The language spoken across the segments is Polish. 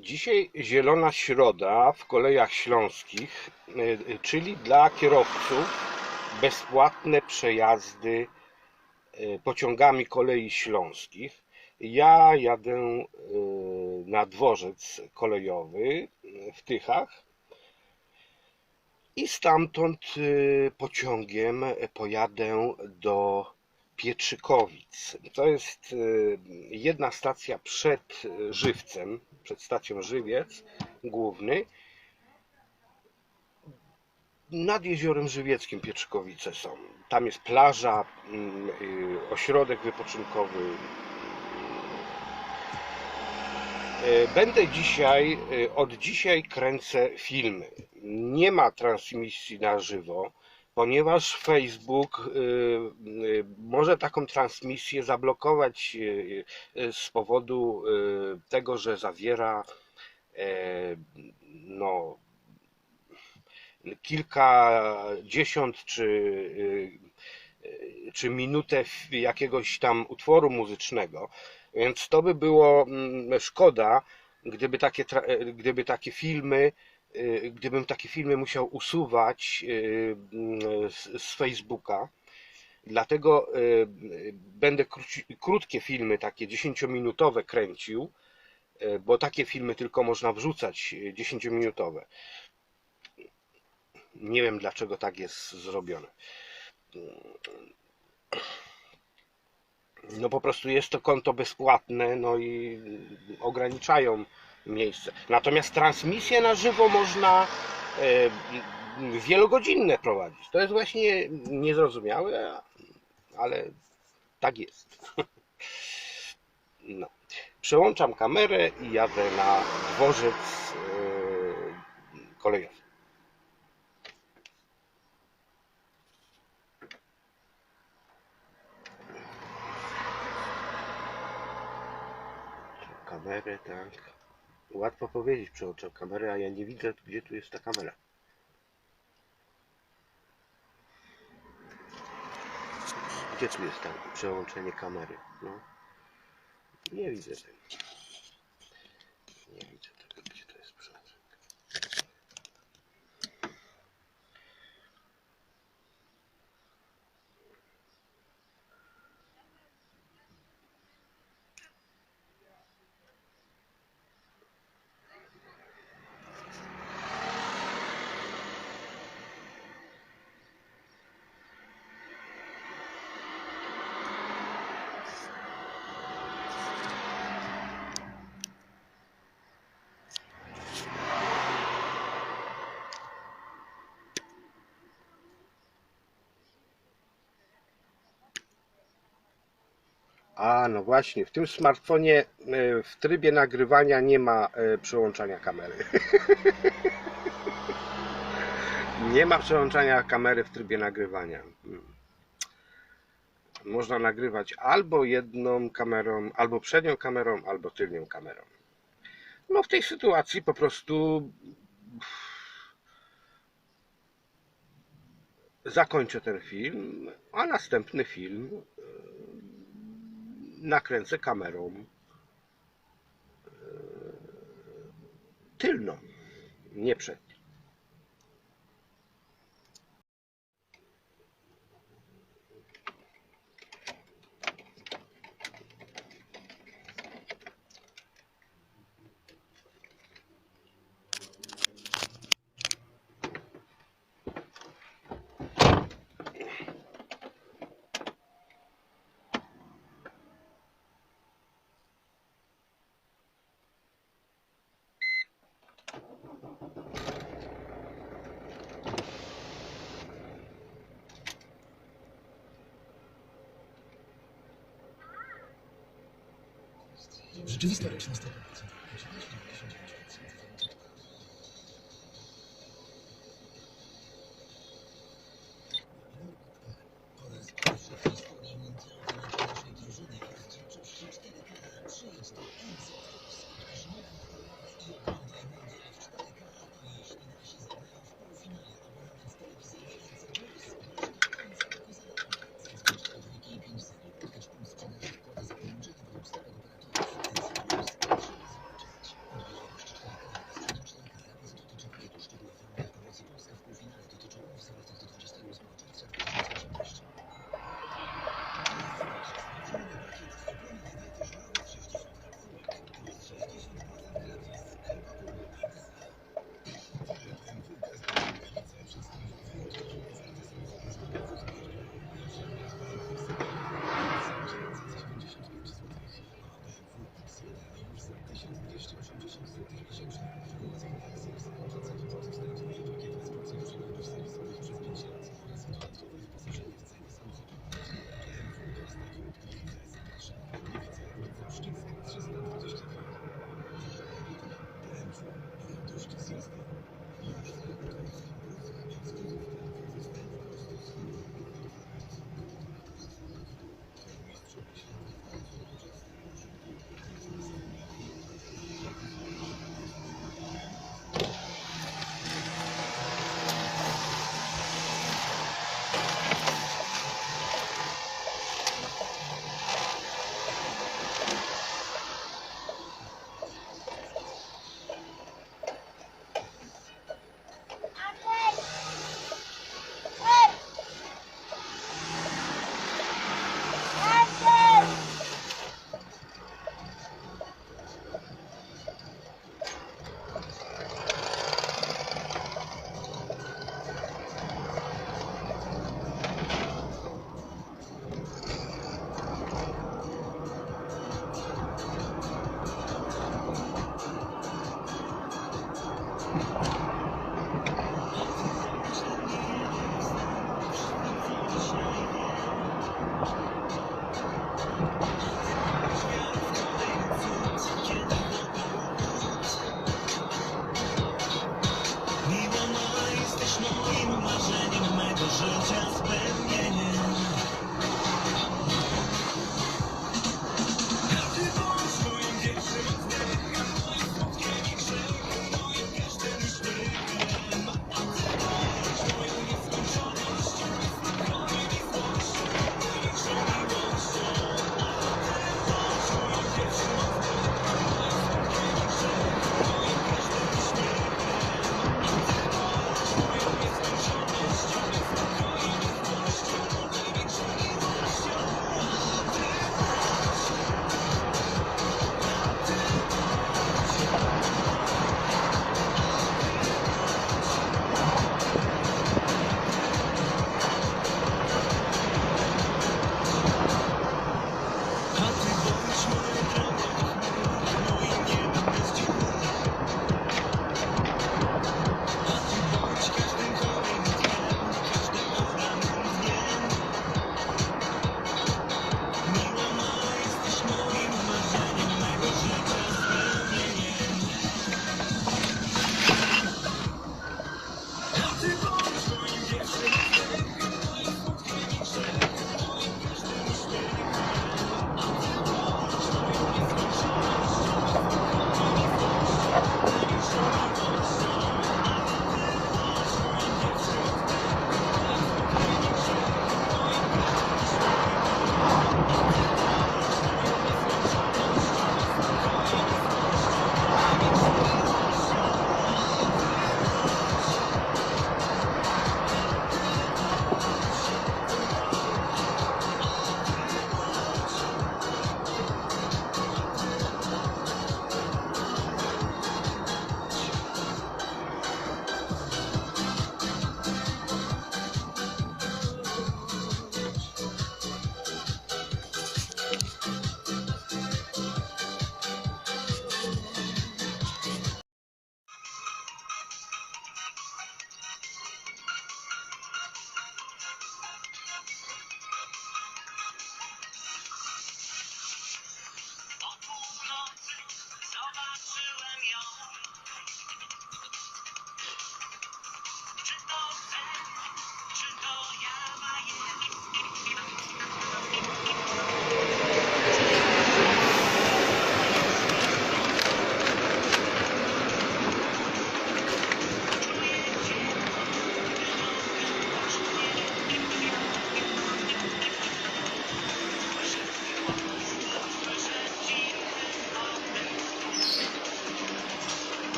Dzisiaj Zielona Środa w kolejach śląskich, y, czyli dla kierowców bezpłatne przejazdy y, pociągami kolei śląskich. Ja jadę y, na dworzec kolejowy w Tychach i stamtąd pociągiem pojadę do Pietrzykowic. To jest y, jedna stacja przed y, Żywcem, przed stacją Żywiec główny. Nad jeziorem Żywieckim Pietrzykowice są. Tam jest plaża, y, ośrodek wypoczynkowy. Będę dzisiaj, od dzisiaj kręcę filmy. Nie ma transmisji na żywo, ponieważ Facebook y, y, może taką transmisję zablokować y, z powodu tego, że zawiera e, no, kilkadziesiąt czy, czy minutę jakiegoś tam utworu muzycznego. Więc to by było mm, szkoda, gdyby takie, e, gdyby takie filmy, gdybym takie filmy musiał usuwać y, mm, z, Facebooka. Dlatego y, y, będę krótkie filmy, takie 10-minutowe kręcił, y, bo takie filmy tylko można wrzucać y, 10-minutowe. Nie wiem dlaczego tak jest zrobione. No po prostu jest to konto bezpłatne, no i ograniczają miejsce. Natomiast transmisje na żywo można e, wielogodzinne prowadzić. To jest właśnie niezrozumiałe, ale tak jest. No. Przełączam kamerę i jadę na dworzec e, kolejowy. Kamerę, tak. Łatwo powiedzieć, przełączam kamerę, a ja nie widzę, gdzie tu jest ta kamera. Gdzie tu jest tam przełączenie kamery? No. Nie widzę tego. Nie widzę A, no właśnie, w tym smartfonie e, w trybie nagrywania nie ma e, przełączania kamery. Nie ma przełączania kamery w trybie nagrywania. Hmm. Można nagrywać albo jedną kamerą, albo przednią kamerą, albo tylnią kamerą. No w tej sytuacji po prostu zakończę ten film, a następny film e, nakręcę kamerą e, tylną, nie przednią. rzeczywistość często.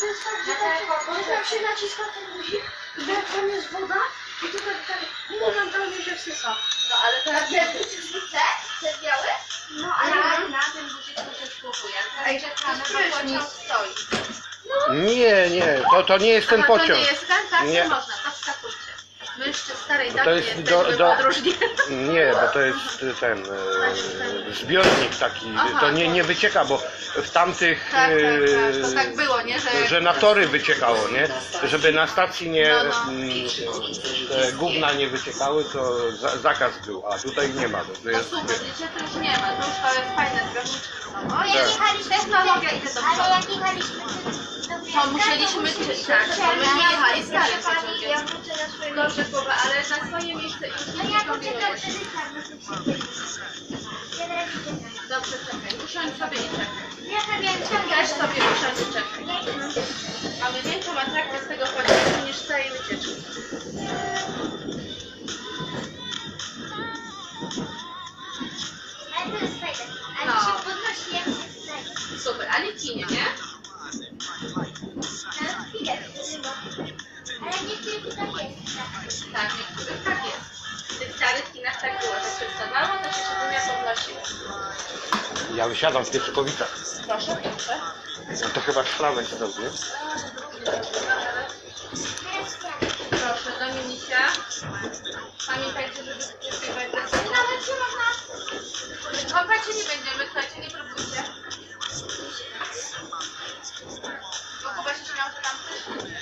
To jest tak, że tak, tam się naciska ten guzik i jak tam jest woda i tutaj tak, momentalnie się wsysa. No ale teraz Te te, te białe? No, ale na, na tym guziczku się spróbuję. Ej, czekamy, to bo pociąg stoi. Nie, nie, to, to nie jest ten Aha, to pociąg. nie jest tak? Tak, Nie. nie Mężczyzn starej to daty jest jesteśmy do- do- podróżni. Nie, bo to jest ten e, zbiornik taki. Aha, To nie, tak. nie wycieka, bo w tamtych Tak, tak, tak. To tak było, nie? Że, że na tory wyciekało, nie? Żeby na stacji nie No, no. mm, te gówna nie wyciekały, to za, zakaz był, a tutaj nie ma. To No jest, super, wiecie, to już nie ma, to już to jest fajne zbiorniczki są. O, Tak. jak jechaliśmy, Technologia idzie do ale jak jechaliśmy do To musieliśmy, czy, tak, bo my nie jechali na swoje Dobrze, Kuba, ale na swoje miejsce już No nie kombinujesz. Dobrze, czekaj, usiądź sobie i czekaj. Też sobie usiądź i czekaj. Mamy większą atrakcję z tego pociągu niż z całej wycieczki. Ale. Ale No. Super, a nie kinie, nie? Na chwilę tylko. Ale niektórych tak jest. Tak. Niektórych tak jest. W tych starych kinach tak było, że się wsadzało, to się siedzenia podnosiło. ja wysiadam w Pieczykowicach. Proszę, proszę. No to chyba nie? Teraz tak. Proszę, Dominisia. Pamiętajcie, żeby wpisywać Nawet się można... Kąpać się nie będziemy, słuchajcie, nie accomplishment.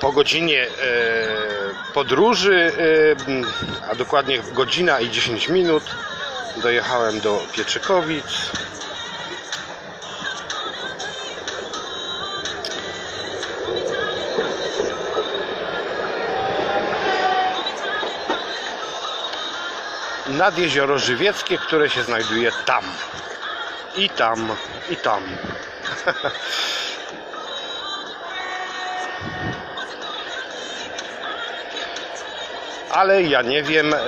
Po godzinie e, podróży, e, a dokładnie godzina i 10 minut, dojechałem do Pietrzykowic. Nad jezioro Żywieckie, które się znajduje tam. I tam, i tam. ale ja nie wiem e,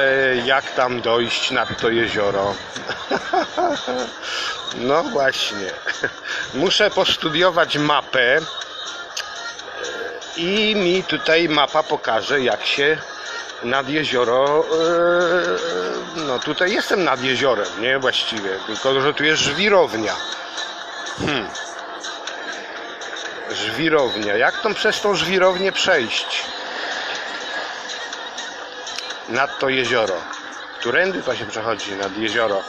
jak tam dojść nad to jezioro. No właśnie. Muszę postudiować mapę i mi tutaj mapa pokaże jak się nad jezioro e, no tutaj jestem nad jeziorem, nie właściwie, tylko że tu jest żwirownia. Hmm. Żwirownia. Jak tą przez tą żwirownię przejść? Nad to jezioro. Którędy to się przechodzi nad jezioro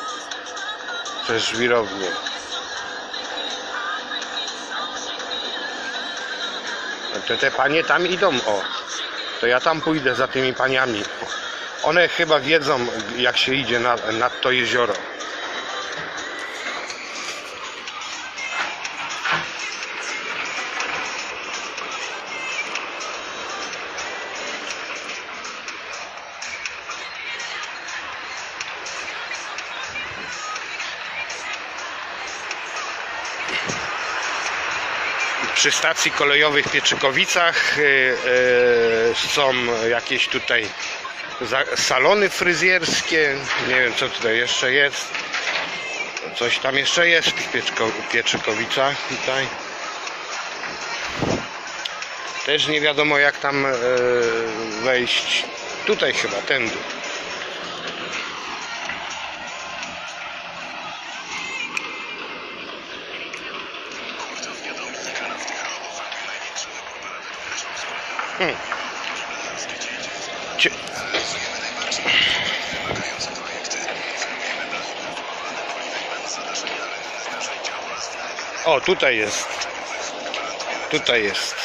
przez żwirownię. Te, te panie tam idą, o. To ja tam pójdę za tymi paniami. One chyba wiedzą, jak się idzie nad, nad to jezioro. Przy stacji kolejowej w Pieczykowicach y, y, są jakieś tutaj salony fryzjerskie. Nie wiem co tutaj jeszcze jest. Coś tam jeszcze jest w Pieczykowicach tutaj. Też nie wiadomo jak tam y, wejść. Tutaj chyba, tędy. Realizujemy najbardziej wymagające projekty. Narzędzia oraz O, tutaj jest. Tutaj jest.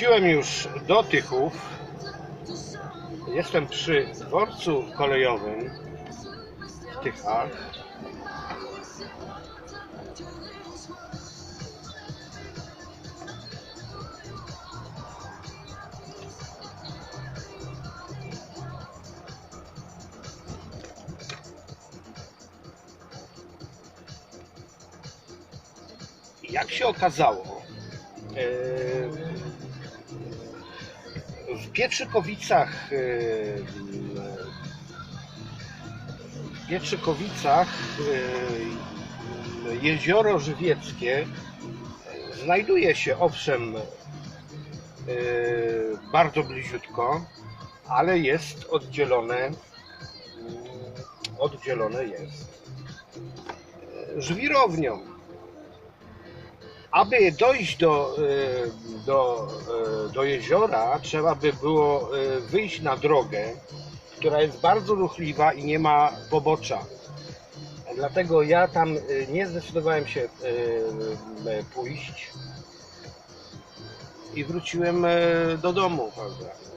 Wróciłem już do Tychów. Jestem przy dworcu kolejowym w Tychach. Jak się okazało, e, w Pieczykowicach e, w Pieczykowicach e, jezioro żywieckie znajduje się owszem e, bardzo bliziutko, ale jest oddzielone mm, oddzielone jest e, żwirownią. Aby dojść do, e, do, e, do jeziora, trzeba by było e, wyjść na drogę, która jest bardzo ruchliwa i nie ma pobocza. Dlatego ja tam nie zdecydowałem się pójść i wróciłem do domu, prawda?